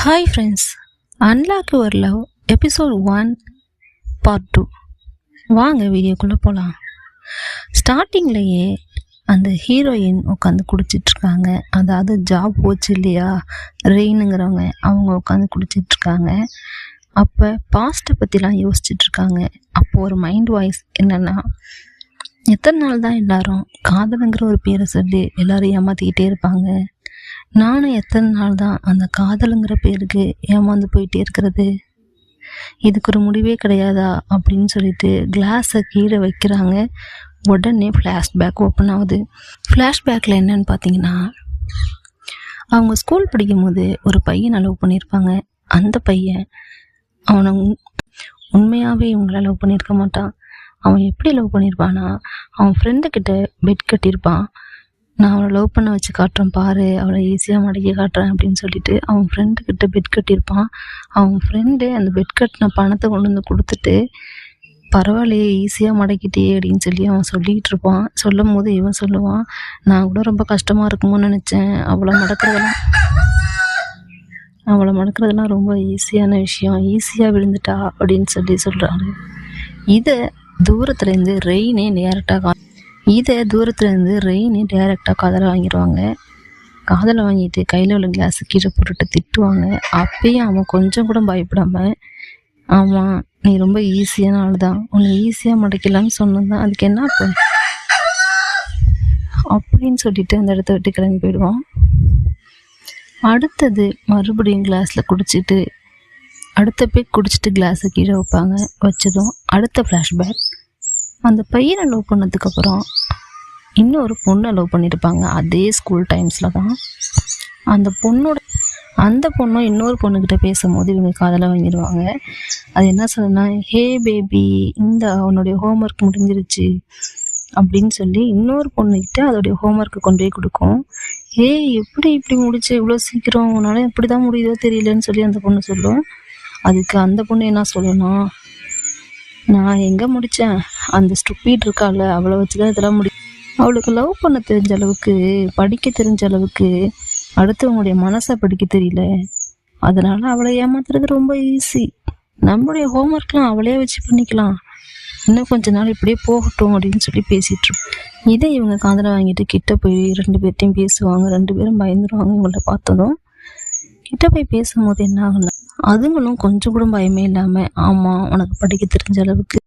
Hi friends unlock your love episode one part two வாங்க வீடியோக்குள்ளே போகலாம் ஸ்டார்டிங்லேயே அந்த ஹீரோயின் உட்காந்து குடிச்சிட்ருக்காங்க. அதாவது ஜாப் போச்சு இல்லையா? ரெயினுங்கிறவங்க அவங்க உட்காந்து குடிச்சிட்ருக்காங்க. அப்போ பாஸ்ட்டை பற்றிலாம் யோசிச்சிட்ருக்காங்க. அப்போது ஒரு மைண்ட் வாய்ஸ் என்னென்னா எத்தனை நாள் தான் எல்லாரும் காதலுங்கிற ஒரு பேரை சொல்லி எல்லோரும் ஏமாற்றிக்கிட்டே இருப்பாங்க? நானும் எத்தனை நாள் தான் அந்த காதலுங்கிற பேருக்கு ஏமாந்து போயிட்டே இருக்கிறது? இதுக்கு ஒரு முடிவே கிடையாதா? அப்படின்னு சொல்லிட்டு கிளாஸை கீழே வைக்கிறாங்க. உடனே ஃப்ளாஷ்பேக் ஓப்பன் ஆகுது. ஃப்ளாஷ்பேக்கில் என்னன்னு பார்த்தீங்கன்னா அவங்க ஸ்கூல் படிக்கும்போது ஒரு பையனை லவ் பண்ணியிருப்பாங்க. அந்த பையன் அவனை உண்- உண்மையாகவே இவங்கள லவ் பண்ணியிருக்க மாட்டான். அவன் எப்படி லவ் பண்ணியிருப்பானா அவன் ஃப்ரெண்டுக்கிட்ட பெட் கட்டியிருப்பான். நான் அவளை லவ் பண்ண வச்சு காட்டுறேன் பாரு அவளை ஈஸியாக மடக்கி காட்டுறேன் அப்படின்னு சொல்லிட்டு அவன் ஃப்ரெண்டு கிட்ட பெட் கட்டியிருப்பான். அவன் ஃப்ரெண்டு அந்த பெட் கட்டின பணத்தை கொண்டு வந்து கொடுத்துட்டு பரவாயில்லையே ஈஸியாக மடக்கிட்டே அப்படின்னு சொல்லி அவன் சொல்லிக்கிட்டு இருப்பான். சொல்லும் போது இவன் சொல்லுவான் நான் கூட ரொம்ப கஷ்டமாக இருக்குமோன்னு நினச்சேன். அவளை மடக்கிறதெல்லாம் அவளை மடக்கிறதெல்லாம் ரொம்ப ஈஸியான விஷயம். ஈஸியாக விழுந்துட்டா அப்படின்னு சொல்லி சொல்கிறாரு இதை தூரத்துலேருந்து ரெயினே நேரட்டாக இதை தூரத்துலேருந்து ரெயினு டேரெக்டாக காதலை வாங்கிடுவாங்க காதலை வாங்கிட்டு கையில் உள்ள கிளாஸ் கீழே போட்டுட்டு திட்டுவாங்க. அப்பயும் அவன் கொஞ்சம் கூட பயப்படாம ஆமாம் நீ ரொம்ப ஈஸியான ஆள் தான் உன்னை ஈஸியாக முடைக்கலாம்னு சொன்னதான் அதுக்கு என்ன அப்போ அப்படின்னு சொல்லிட்டு அந்த இடத்த விட்டு கிளம்பி போயிடுவான். அடுத்தது மறுபடியும் கிளாஸில் குடிச்சிட்டு அடுத்த போய் குடிச்சிட்டு கிளாஸை கீழே வைப்பாங்க. வச்சதும் அடுத்த ஃப்ளாஷ்பேக் அந்த பையனை லவ் பண்ணதுக்கப்புறம் இன்னொரு பொண்ணை லவ் பண்ணியிருப்பாங்க அதே ஸ்கூல் டைம்ஸில் தான். அந்த பொண்ணோட அந்த பொண்ணும் இன்னொரு பொண்ணுக்கிட்ட பேசும்போது இவங்க காதலை வாங்கிடுவாங்க அது என்ன சொல்லுன்னா ஹே பேபி இந்த உன்னுடைய ஹோம்ஒர்க் முடிஞ்சிருச்சு. அப்படின்னு சொல்லி இன்னொரு பொண்ணுக்கிட்ட அதோடைய ஹோம்ஒர்க்கு கொண்டு போய் கொடுக்கும். ஏய் எப்படி இப்படி முடிச்சு? இவ்வளோ சீக்கிரம் உன்னால் எப்படி தான் முடியுதோ தெரியலன்னு சொல்லி அந்த பொண்ணு சொல்லும். அதுக்கு அந்த பொண்ணு என்ன சொல்லணும் நான் எங்கே முடித்தேன் அந்த ஸ்டுப்பீட் இருக்காள் அவளை வச்சு தான் இதெல்லாம் முடி அவளுக்கு லவ் பண்ண தெரிஞ்ச அளவுக்கு படிக்க தெரிஞ்ச அளவுக்கு அடுத்தவங்களுடைய மனசை படிக்க தெரியல. அதனால் அவளை ஏமாத்துறது ரொம்ப ஈஸி நம்மளுடைய ஹோம்ஒர்க்லாம் அவளே வச்சு பண்ணிக்கலாம். இன்னும் கொஞ்ச நாள் இப்படியே போகட்டும் அப்படின்னு சொல்லி பேசிட்டு இதே இதை இவங்க காதலை வாங்கிட்டு கிட்ட போய் ரெண்டு பேர்ட்டையும் பேசுவாங்க. ரெண்டு பேரும் பயந்துருவாங்க இவங்கள பார்த்ததும். கிட்ட போய் பேசும்போது என்ன ஆகுனா அதுங்களும் கொஞ்சம் கூட பயமே இல்லாமல் ஆமாம் உனக்கு படிக்க தெரிஞ்ச அளவுக்கு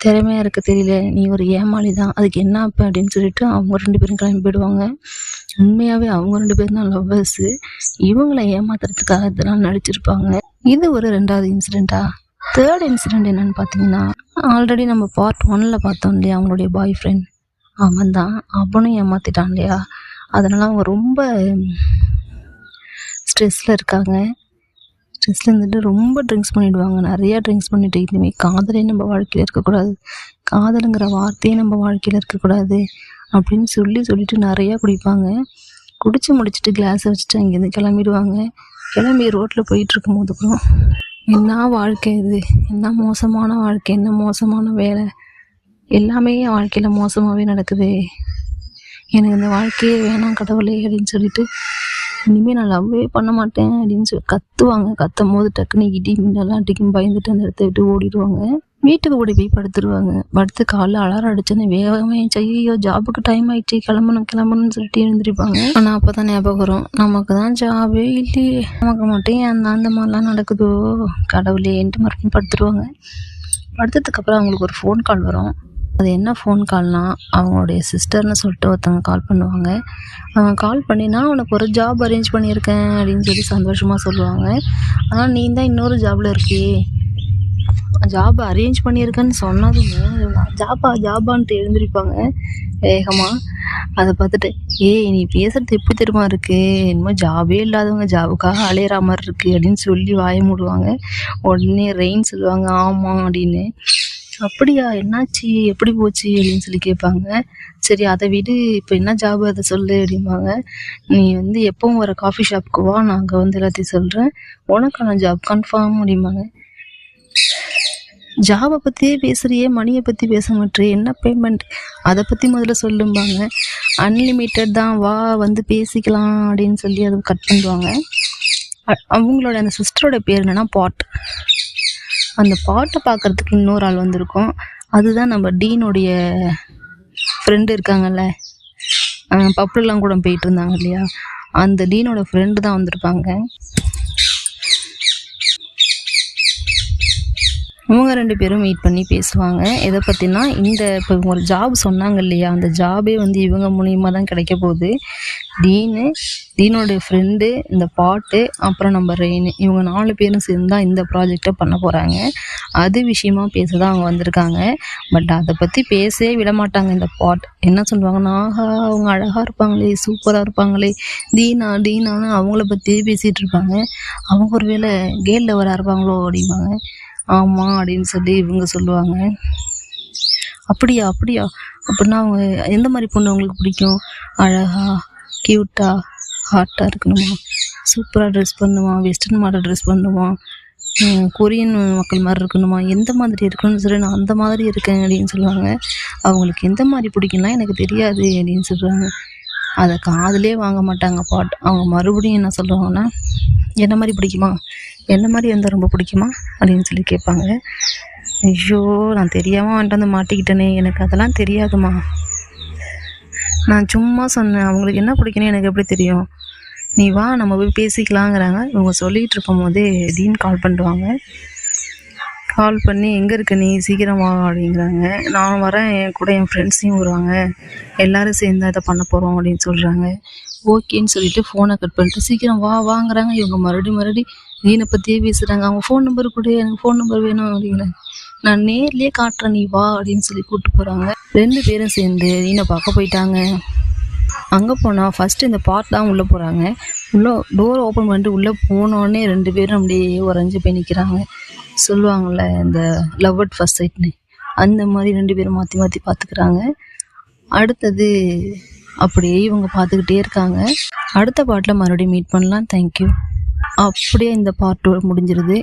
திறமையா இருக்க தெரியல. நீ ஒரு ஏமாளி தான். அதுக்கு என்ன அப்போ? அப்படின்னு சொல்லிட்டு அவங்க ரெண்டு பேரும் கிளம்பி போயிடுவாங்க. உண்மையாகவே அவங்க ரெண்டு பேரும் தான் லவ்வர்ஸு இவங்களை ஏமாத்துறதுக்காக இதெல்லாம் நடிச்சிருப்பாங்க. இது ஒரு ரெண்டாவது இன்சிடெண்ட்டா தேர்ட் இன்சிடெண்ட் என்னன்னு பார்த்தீங்கன்னா ஆல்ரெடி நம்ம பார்ட் ஒன்ல பார்த்தோம் இல்லையா அவங்களுடைய பாய் ஃப்ரெண்ட் அவன் தான். அவனும் ஏமாத்திட்டான் இல்லையா? அதனால அவங்க ரொம்ப ஸ்ட்ரெஸ்ஸில் இருக்காங்க. ஸ்ட்ரெஸ்ஸில் இருந்துட்டு ரொம்ப ட்ரிங்க்ஸ் பண்ணிடுவாங்க. நிறையா ட்ரிங்க்ஸ் பண்ணிட்டு இனிமேல் காதலே நம்ம வாழ்க்கையில் இருக்கக்கூடாது. காதலுங்கிற வார்த்தையே நம்ம வாழ்க்கையில் இருக்கக்கூடாது அப்படின்னு சொல்லி சொல்லிட்டு நிறையா குடிப்பாங்க. குடிச்சு முடிச்சுட்டு கிளாஸை வச்சுட்டு அங்கேருந்து கிளம்பிடுவாங்க. கிளம்பி ரோட்டில் போயிட்டு இருக்கும்போது கூட என்ன வாழ்க்கை இது? என்ன மோசமான வாழ்க்கை? என்ன மோசமான வேலை? எல்லாமே என் வாழ்க்கையில் மோசமாகவே நடக்குது. எனக்கு இந்த வாழ்க்கையே வேணாம் கடவுளே அப்படின்னு சொல்லிட்டு இனிமேல் நான் லவ்வே பண்ண மாட்டேன் அப்படின்னு சொல்லி கத்துவாங்க. கத்தும் போது டக்குன்னு இடி மின்னலாம் அடிக்கும் பயந்துட்டு அந்த இடத்த விட்டு ஓடிடுவாங்க. வீட்டுக்கு ஓடி போய் படுத்துருவாங்க. படுத்து காலைல அலாரம் அடிச்சோன்னே வேகமாக ஏஞ்சி, ஐயோ ஜாபுக்கு டைம் ஆயிடுச்சு கிளம்பணும் கிளம்பணும்னு சொல்லிட்டு எழுந்திருப்பாங்க. ஆனால் அப்போ தான் ஞாபகம் வரும். நமக்கு தான் ஜாபே இல்லையே. நமக்கு மட்டும் அந்த அந்த மாதிரிலாம் நடக்குதோ? கடவுளே என்று மறுபடியும் படுத்துருவாங்க. படுத்ததுக்கப்புறம் அவங்களுக்கு ஒரு ஃபோன் கால் வரும். அது என்ன ஃபோன் கால்னால் அவங்களுடைய சிஸ்டர்னு சொல்லிட்டு ஒருத்தவங்க கால் பண்ணுவாங்க. அவங்க கால் பண்ணினா உனக்கு ஒரு ஜாப் அரேஞ்ச் பண்ணியிருக்கேன் அப்படின்னு சொல்லி சந்தோஷமாக சொல்லுவாங்க. ஆனால் நீ தான் இன்னொரு ஜாபில் இருக்கியே. ஜாப் அரேஞ்ச் பண்ணியிருக்கேன்னு சொன்னதுமே ஜாபா ஜாபான்ட்டு எழுந்திருப்பாங்க வேகமாக அதை பார்த்துட்டு ஏய் நீ பேசுறது எப்படி தெரியுமா இருக்கு? என்னமோ ஜாபே இல்லாதவங்க ஜாபுக்காக அலையிற மாதிரி இருக்கு அப்படின்னு சொல்லி வாய மூடுவாங்க. உடனே ரெயின் சொல்லுவாங்க ஆமாம் அப்படின்னு. அப்படியா? என்னாச்சு? எப்படி போச்சு? அப்படின்னு சொல்லி கேட்பாங்க. சரி அதை விடு. இப்போ என்ன ஜாப் அதை சொல்லு அப்படிம்பாங்க. நீ வந்து எப்பவும் வர காஃபி ஷாப்புக்கு வா. நான் அங்கே வந்து எல்லாத்தையும் சொல்கிறேன் உனக்கான ஜாப் கன்ஃபார்ம் அப்படிம்பாங்க. ஜாபை பற்றியே பேசுகிறியே மணியை பற்றி பேச மாட்டே என்ன பேமெண்ட் அதை பற்றி முதல்ல சொல்லும்பாங்க. அன்லிமிட்டெட் தான். வா வந்து பேசிக்கலாம் அப்படின்னு சொல்லி அதை கட் பண்ணுவாங்க. அவங்களோட அந்த சிஸ்டரோட பேர் என்னன்னா பாட் அந்த பாட்டை பார்க்கறதுக்கு இன்னொரு ஆள் வந்திருக்கோம். அதுதான் நம்ம டீனுடைய ஃப்ரெண்டு இருக்காங்கல்ல. பப்புலெலாம் கூட போயிட்டு இருந்தாங்க இல்லையா? அந்த டீனோட ஃப்ரெண்டு தான் வந்திருப்பாங்க. இவங்க ரெண்டு பேரும் மீட் பண்ணி பேசுவாங்க. எதை பற்றினா இந்த இப்போ இவங்க ஒரு ஜாப் சொன்னாங்க இல்லையா? அந்த ஜாபே வந்து இவங்க மூலியமாக தான் கிடைக்க போகுது. டீனு டீனோடைய ஃப்ரெண்டு இந்த பாட்டு அப்புறம் நம்ம ரெயின் இவங்க நாலு பேரும் சேர்ந்து தான் இந்த ப்ராஜெக்டை பண்ண போகிறாங்க அது விஷயமா பேச தான் அவங்க வந்திருக்காங்க. பட் அதை பற்றி பேசவே விட மாட்டாங்க இந்த பாட். என்ன சொல்லுவாங்கன்னா ஆஹா அவங்க அழகாக இருப்பாங்களே சூப்பராக இருப்பாங்களே தீனா டீனான்னு அவங்கள பற்றியே பேசிகிட்டு இருப்பாங்க. அவங்க ஒருவேளை கேலில் லவராக இருப்பாங்களோ? அப்படிம்பாங்க. ஆமாம் அப்படின்னு சொல்லி இவங்க சொல்லுவாங்க. அப்படியா அப்படியா? அப்படின்னா அவங்க எந்த மாதிரி பொண்ணு உங்களுக்கு பிடிக்கும்? அழகா க்யூட்டா ஹாட்டாக இருக்கணுமா? சூப்பராக ட்ரெஸ் பண்ணுவான் வெஸ்டர்ன் மாடல் ட்ரெஸ் பண்ணுவான் கொரியன் மக்கள் மாதிரி இருக்கணுமா? எந்த மாதிரி இருக்கணும்னு சொல்லி நான் அந்த மாதிரி இருக்கேன் அப்படின்னு சொல்லுவாங்க. அவங்களுக்கு எந்த மாதிரி பிடிக்கும்னா எனக்கு தெரியாது அப்படின்னு சொல்கிறாங்க அதை காதலே வாங்க மாட்டாங்க பாட். அவங்க மறுபடியும் என்ன சொல்லுவாங்கன்னா என்ன மாதிரி பிடிக்குமா? என்ன மாதிரி இருந்தால் ரொம்ப பிடிக்குமா? அப்படின்னு சொல்லி கேட்பாங்க. ஐயோ நான் தெரியாமல் வந்துட்டு வந்து மாட்டிக்கிட்டேனே. எனக்கு அதெல்லாம் தெரியாதுமா. நான் சும்மா சொன்னேன். அவங்களுக்கு என்ன பிடிக்குன்னு எனக்கு எப்படி தெரியும்? நீ வா நம்ம போய் பேசிக்கலாங்கிறாங்க. இவங்க சொல்லிகிட்டு இருக்கும் போதே டீன் கால் பண்ணுவாங்க. கால் பண்ணி எங்கே இருக்க நீ? சீக்கிரம் வா அப்படிங்கிறாங்க. நான் வரேன். என் கூட என் ஃப்ரெண்ட்ஸையும் வருவாங்க. எல்லோரும் சேர்ந்து அதை பண்ண போகிறோம் அப்படின்னு சொல்கிறாங்க ஓகேன்னு சொல்லிட்டு ஃபோனை கட் பண்ணிட்டு சீக்கிரம் வா வாங்குறாங்க. இவங்க மறுபடியும் மறுபடியும் நீனை பற்றியே பேசுகிறாங்க அவங்க ஃபோன் நம்பர் கொடு எனக்கு ஃபோன் நம்பர் வேணும் அப்படிங்கிறாங்க நான் நேர்லேயே காட்டுறேன் நீ வா அப்படின்னு சொல்லி கூப்பிட்டு போகிறாங்க ரெண்டு பேரும் சேர்ந்து நீனை பார்க்க போயிட்டாங்க. அங்கே போனால் ஃபஸ்ட்டு இந்த பார்ட் தான் உள்ளே போகிறாங்க உள்ளே டோர் ஓப்பன் பண்ணிட்டு உள்ளே போனோடனே ரெண்டு பேரும் அப்படியே உறைஞ்சி போய் நிற்கிறாங்க சொல்லுவாங்கள்ல இந்த லவ் அட் ஃபஸ்ட் சைட்னு அந்த மாதிரி ரெண்டு பேரும் மாற்றி மாற்றி பார்த்துக்கிறாங்க. அடுத்தது அப்படியே இவங்க பார்த்துக்கிட்டே இருக்காங்க. அடுத்த பாட்டில் மறுபடியும் மீட் பண்ணலாம். தேங்க்யூ அப்படியே இந்த பார்ட் முடிஞ்சிருது.